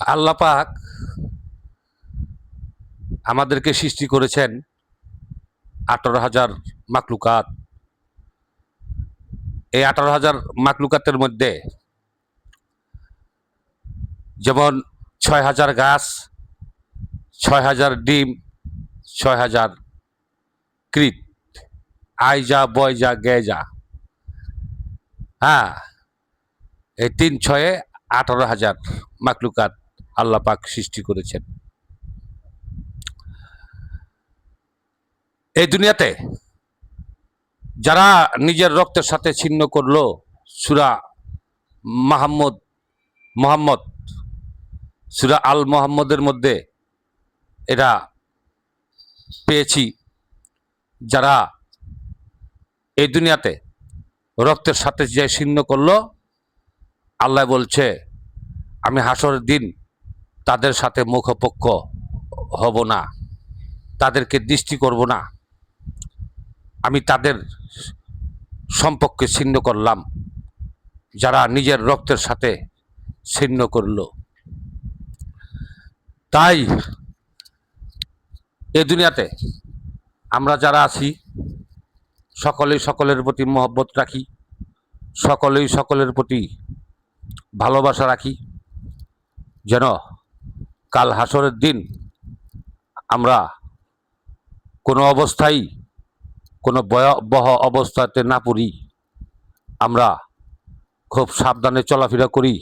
আল্লাহ পাক আমাদেরকে সৃষ্টি করেছেন আঠারো হাজার মাকলুকাত এই আঠারো হাজার মাকলুকাতের মধ্যে যেমন ছয় হাজার গাছ, ছয় হাজার ডিম, ছয় হাজার কৃত যা গে যা হ্যাঁ এই তিন ছয়ে আঠারো হাজার মাকলুকাত আল্লাহ পাক সৃষ্টি করেছেন। এই দুনিয়াতে যারা নিজের রক্তের সাথে ছিন্ন করল, সুরা মাহমদ, মোহাম্মদ, সুরা আল মোহাম্মদের মধ্যে এরা পেয়েছি। যারা এই দুনিয়াতে রক্তের সাথে যে ছিন্ন করল, আল্লাহ বলছে, আমি হাসরের দিন তাদের সাথে মুখপক্ষ হব না, তাদেরকে দৃষ্টি করব না। আমি তাদের সম্পর্কে ছিন্ন করলাম, যারা নিজের রক্তের সাথে ছিন্ন করল। তাই এ দুনিয়াতে আমরা যারা আছি, সকলেই সকলের প্রতি মহব্বত রাখি, সকলেই সকলের প্রতি ভালোবাসা রাখি, যেন কাল হাসরের দিন আমরা কোনো অবস্থায়, কোনো ভয়াবহ অবস্থাতে না পড়ি। আমরা খুব সাবধানে চলাফেরা করি।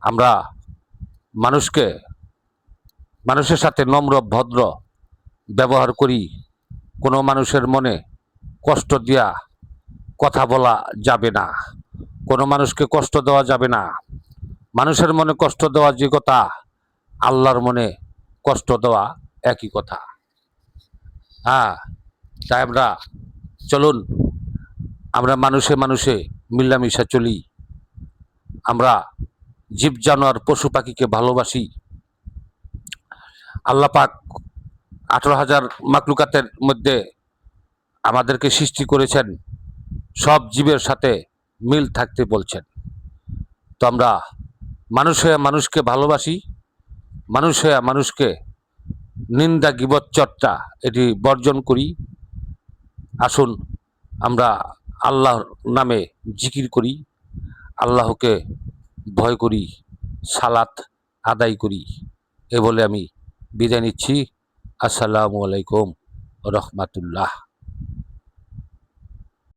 আমরা মানুষকে, মানুষের সাথে নম্র, ভদ্র ব্যবহার করি। কোনো মানুষের মনে কষ্ট দিয়া কথা বলা যাবে না। কোনো মানুষকে কষ্ট দেওয়া যাবে না। মানুষের মনে কষ্ট দেওয়া যে কথা আল্লাহর মনে কষ্ট দেওয়া একই কথা। হ্যাঁ তাই আমরা চলুন, আমরা মানুষে মানুষে মিল্লামিশা চলি। আমরা জীব জানোয়ার পশু পাখিকে ভালোবাসি। আল্লাহ পাক আঠারো হাজার মাকলুকাতের মধ্যে আমাদেরকে সৃষ্টি করেছেন, সব জীবের সাথে মিল থাকতে বলছেন। তো আমরা মানুষে মানুষকে ভালোবাসি মানুষ হয়ে মানুষকে নিন্দা গিবত চর্চা এটি বর্জন করি। আসুন আমরা আল্লাহর নামে জিকির করি, আল্লাহকে ভয় করি, সালাত আদায় করি, এ বলে আমি বিদায় নিচ্ছি। আসসালামু আলাইকুম রহমাতুল্লাহ।